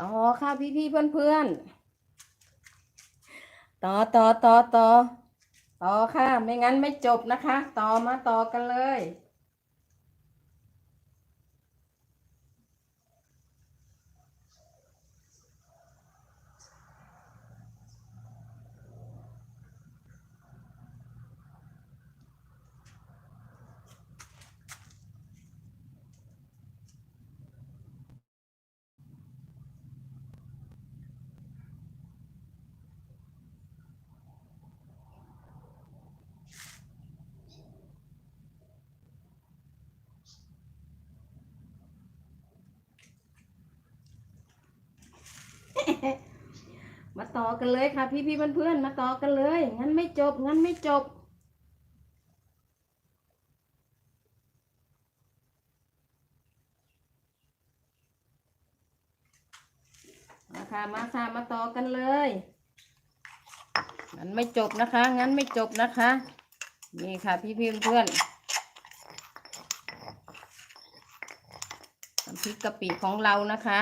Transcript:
ต่อค่ะพี่พี่เพื่อนเพื่อนต่อต่อต่อต่อต่อค่ะ ไม่งั้นไม่จบนะคะ ต่อมาต่อกันเลย มาต่อกันเลยค่ะ พี่พี่เพื่อนเพื่อนๆมาต่อกันเลย งั้นไม่จบ งั้นไม่จบ มาค่ะ มาค่ะ มาต่อกันเลย งั้นไม่จบนะคะ งั้นไม่จบนะคะ นี่ค่ะ พี่พี่เพื่อนๆน้ำพริกกะปิของเรานะคะ